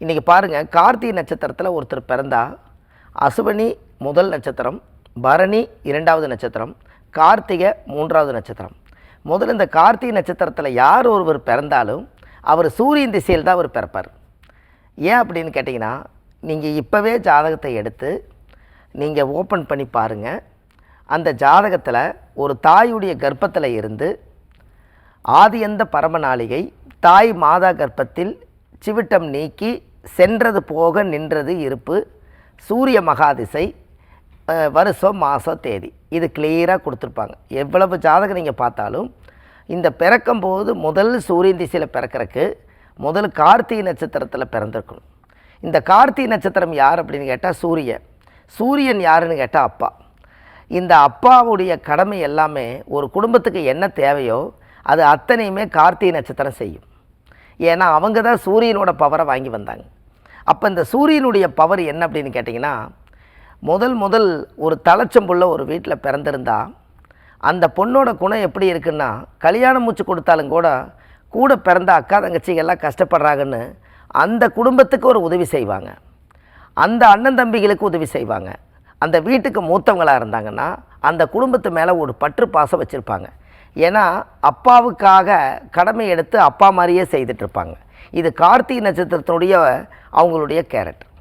இன்றைக்கி பாருங்கள் கார்த்திகை நட்சத்திரத்தில் ஒருத்தர் பிறந்தா அசுவனி முதல் நட்சத்திரம் பரணி இரண்டாவது நட்சத்திரம் கார்த்திகை மூன்றாவது நட்சத்திரம். முதல்ல இந்த கார்த்திகை நட்சத்திரத்தில் யார் ஒருவர் பிறந்தாலும் அவர் சூரியன் திசையில் தான் அவர் பிறப்பார். ஏன் அப்படின்னு கேட்டிங்கன்னா நீங்கள் இப்போவே ஜாதகத்தை எடுத்து நீங்கள் ஓப்பன் பண்ணி பாருங்கள் அந்த ஜாதகத்தில் ஒரு தாயுடைய கர்ப்பத்தில் இருந்து ஆதியந்த பரமநாளிகை தாய் மாதா கர்ப்பத்தில் சிவிட்டம் நீக்கி சென்றது போக நின்றது இருப்பு சூரிய மகாதிசை வருஷம் மாதம் தேதி. இது கிளியராக கொடுத்துருப்பாங்க. எவ்வளவு ஜாதகம் நீங்கள் பார்த்தாலும் இந்த பிறக்கும்போது முதல் சூரியன் திசையில் பிறக்கறக்கு முதல் கார்த்திகை நட்சத்திரத்தில் பிறந்திருக்கணும். இந்த கார்த்திகை நட்சத்திரம் யார் அப்படின்னு கேட்டால் சூரியன். சூரியன் யாருன்னு கேட்டால் அப்பா. இந்த அப்பாவுடைய கடமை எல்லாமே ஒரு குடும்பத்துக்கு என்ன தேவையோ அது அத்தனையுமே கார்த்திகை நட்சத்திரம் செய்யும். ஏன்னா அவங்க தான் சூரியனோட பவரை வாங்கி வந்தாங்க. அப்போ இந்த சூரியனுடைய பவர் என்ன அப்படின்னு கேட்டிங்கன்னா முதல் முதல் ஒரு தலைச்சம்புள்ள ஒரு வீட்டில் பிறந்திருந்தா அந்த பொண்ணோட குணம் எப்படி இருக்குன்னா கல்யாணம் மூச்சு கொடுத்தாலும் கூட கூட பிறந்த அக்கா தங்கச்சிகள்லாம் கஷ்டப்படுறாங்கன்னு அந்த குடும்பத்துக்கு ஒரு உதவி செய்வாங்க. அந்த அண்ணன் தம்பிகளுக்கு உதவி செய்வாங்க. அந்த வீட்டுக்கு மூத்தவங்களாக இருந்தாங்கன்னா அந்த குடும்பத்து மேலே ஒரு பற்று பாசம் வச்சுருப்பாங்க. ஏன்னா அப்பாவுக்காக கடமை எடுத்து அப்பா மாதிரியே செய்துட்டு இருப்பாங்க. இது கார்த்திகை நட்சத்திரத்தினுடைய அவங்களுடைய கேரக்டர்